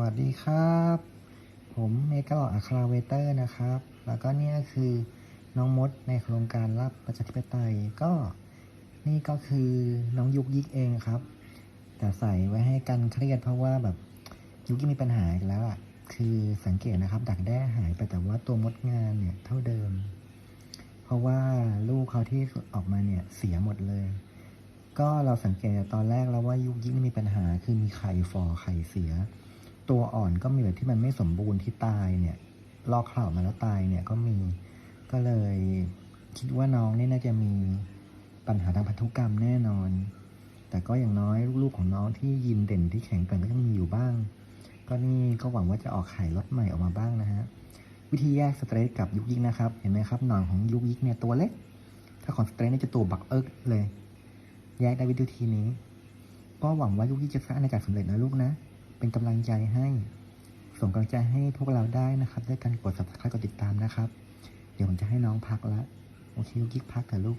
วัสดีครับ ผมเมกะหลอดอัคาเวเตอร์นะครับ แล้วก็เนี่ยคือน้องมดในโครงการรับประชาธิปไตยก็นี่ก็คือน้องยุกยิกเองครับ แต่ใส่ไว้ให้กันเครียดเพราะว่าแบบยุกยิกมีปัญหาอีกแล้วอะคือสังเกตนะครับ ดักแด้หายไปแต่ว่าตัวมดงานเนี่ยเท่าเดิม เพราะว่าลูกเขาที่ออกมาเนี่ยเสียหมดเลย ก็เราสังเกตตอนแรกแล้วว่ายุกยิกมีปัญหาคือมีไข่ฟอไข่เสีย ตัวอ่อนก็มีแบบที่มันไม่สมบูรณ์ที่ตายเนี่ยลอกคราบมาแล้วตายเนี่ยก็มีก็เลยคิดว่าน้องนี่น่าจะมีปัญหาทางพันธุกรรมแน่นอน แต่ก็อย่างน้อยลูกๆของน้องที่ยินเด่นที่แข็งแกร่งก็ยังมีอยู่บ้าง ก็นี่ก็หวังว่าจะออกไข่รถใหม่ออกมาบ้างนะฮะวิธีแยกสเตรทกับยุกยิกนะครับ เห็นไหมครับหนอนของยุกยิกเนี่ยตัวเล็ก ถ้าของสเตรทเนี่ยจะตัวบักเอิกเลย แยกได้วิธีนี้ ก็หวังว่ายุกยิกจะสร้างในการสำเร็จนะลูกนะ เป็นกำลังใจให้ ส่งกำลังใจให้พวกเราได้นะครับ ด้วยการกด subscribe กดติดตามนะครับ เดี๋ยวผมจะให้น้องพักละ โอเคกยิกพักเถอะลูก